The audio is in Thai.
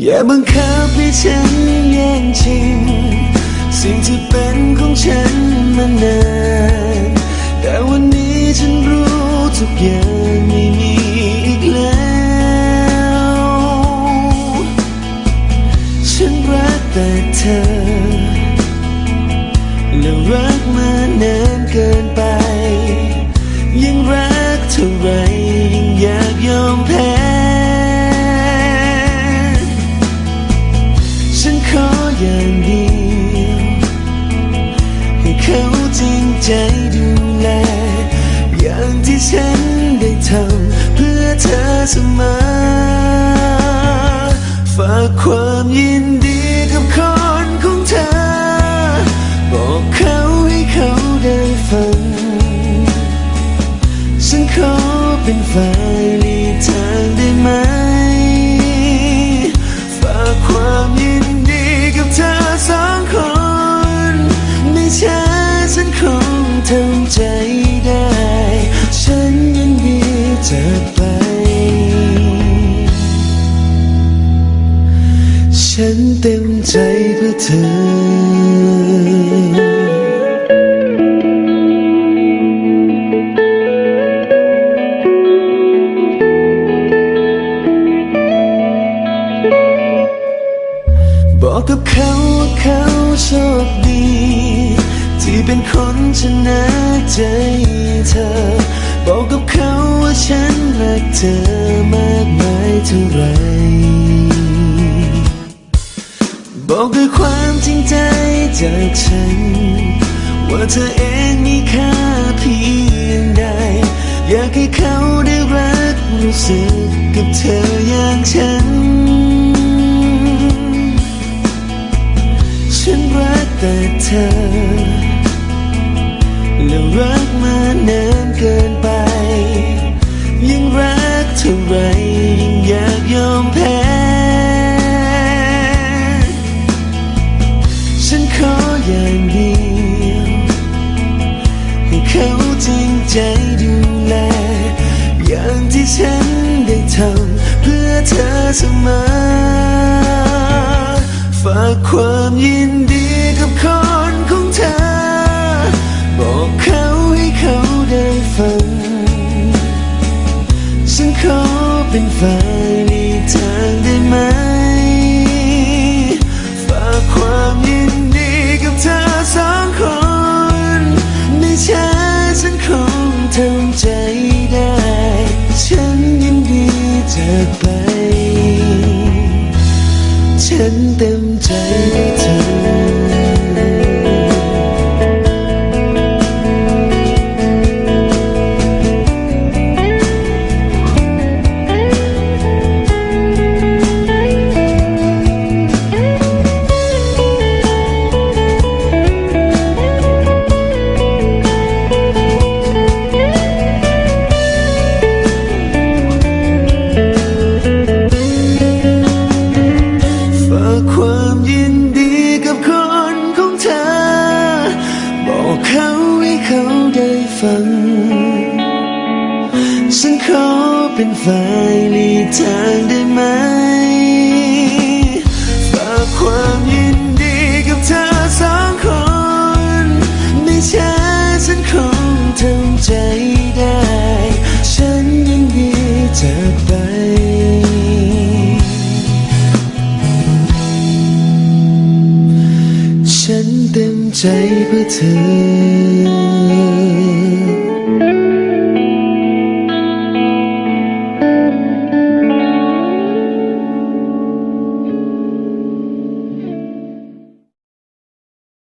อย่าบังคับให้ฉันแย่งชิงสิ่งที่เป็นของฉันมานานแต่วันนี้ฉันรู้ทุกอย่างไม่มีอีกแล้ว ฉันรักแต่เธอ และรักมานาน ใจดูแล อย่างที่ฉันได้ทำเพื่อเธอเสมอฝากความยินดี ใจได้ ฉันยังมีจากไป ฉันเต็มใจเพื่อเธอ เป็นคนชนะใจเธอ บอกกับเขาว่าฉันรักเธอมากมายเท่าไร บอกด้วยความจริงใจจากฉัน ว่าเธอเองมีค่าเพียงใด อยากให้เขาได้รักรู้สึกกับเธออย่างฉัน ฉันรักแต่เธอ และรักมานานเกินไปยังรักเท่าไรยังอยากยอมแพ้ ฉันขออย่างเดียว ให้เขาจริงใจดูแล อย่างที่ฉันได้ทำเพื่อเธอเสมอ ฝากความยินดีกับคนขอ ได้ฟังฉันขอเป็นฝ่ายหลีกทางได้ไหม ฝากความยินดีกับเธอสองคน ไม่ช้าฉันคงทำใจได้ ฉันยินดีจากไป ฉันเต็มใจให้เธอ เป็นฝ่ายหลีกทางได้ไหม ฝากความยินดีกับเธอสองคน ไม่ช้าฉันคงทำใจได้ ฉันยินดีจากไปฉันเต็มใจเพื่อเธอ